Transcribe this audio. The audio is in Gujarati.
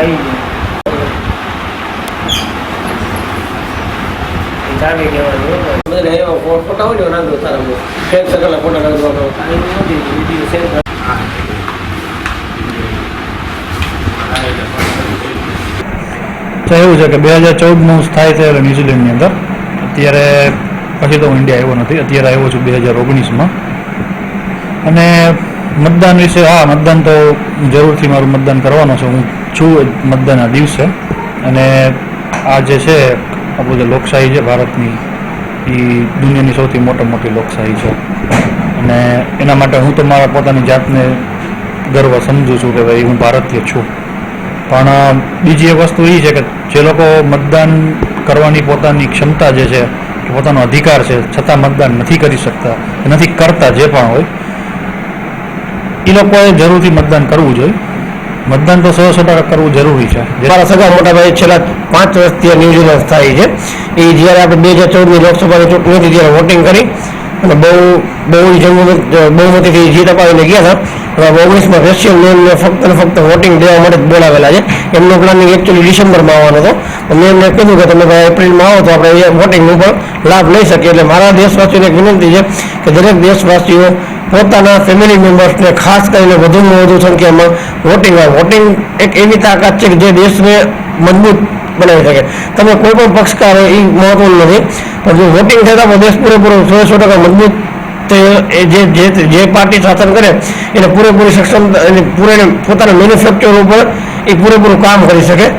થઈ બધા એવા ફો- ફોટા હોય ને નાખો તારા ફેક સકલના ફોટા નાખો વીડિયો શેર તો એવું છે કે બે હજાર ચૌદનું થાય છે ન્યુઝીલેન્ડની અંદર. અત્યારે પછી તો હું ઇન્ડિયા આવ્યો નથી અત્યારે આવ્યો છું બે હજાર ઓગણીસમાં. અને મતદાન વિશે હા મતદાન તો જરૂરથી મારું મતદાન કરવાનો છે હું. છું મતદાનના દિવસે. અને આ જે છે આપણું જે લોકશાહી છે ભારતની, એ દુનિયાની સૌથી મોટા મોટી લોકશાહી છે. અને એના માટે હું તો મારા પોતાની જાતને ગર્વ સમજુ છું કે ભાઈ હું ભારતીય છું. પણ બીજી એક વસ્તુ એ છે કે જે લોકો મતદાન કરવાની પોતાની ક્ષમતા જે છે કે પોતાનો અધિકાર છે, છતાં મતદાન નથી કરી શકતા નથી કરતા જે પણ હોય એ લોકોએ જરૂરથી મતદાન કરવું જોઈએ. મતદાન તો સો સો ટકા કરવું જરૂરી છે. મારા સગા મોટા ભાઈ છેલ્લા પાંચ વર્ષથી ન્યુઝીલેન્ડ થાય છે. એ જ્યારે આપણે બે હજાર ચૌદની લોકસભાની ચૂંટણીથી જ્યારે વોટિંગ કરી અને બહુ બહુ જંગલ બહુમતીથી જીત અપાવીને ગયા હતા. ઓગણીસમાં રશિયન મેમને ફક્ત ને ફક્ત વોટિંગ દેવા માટે જ બોલાવેલા છે. એમનો પ્લાનિંગ એકચ્યુઅલી ડિસેમ્બરમાં આવવાનો હતો. મેં એમને કીધું કે તમે ભાઈ એપ્રિલમાં આવો તો આપણે એ વોટિંગનો પણ લાભ લઈ શકીએ. એટલે મારા દેશવાસીઓને એક વિનંતી છે કે દરેક દેશવાસીઓ પોતાના ફેમિલી મેમ્બર્સને ખાસ કરીને વધુમાં વધુ સંખ્યામાં વોટિંગ આવે. વોટિંગ એક એવી તાકાત છે કે જે દેશને મજબૂત બનાવી શકે. તમે કોઈ પણ પક્ષકાર એ મહત્વનું નથી. પણ જો વોટિંગ થતા પણ દેશ પૂરેપૂરો સો સો ટકા મજબૂત જે જે જે પાર્ટી શાસન કરે, એને પૂરેપૂરી સક્ષમ પૂરે પોતાના મેન્યુફેક્ચર ઉપર એ પૂરેપૂરું કામ કરી શકે.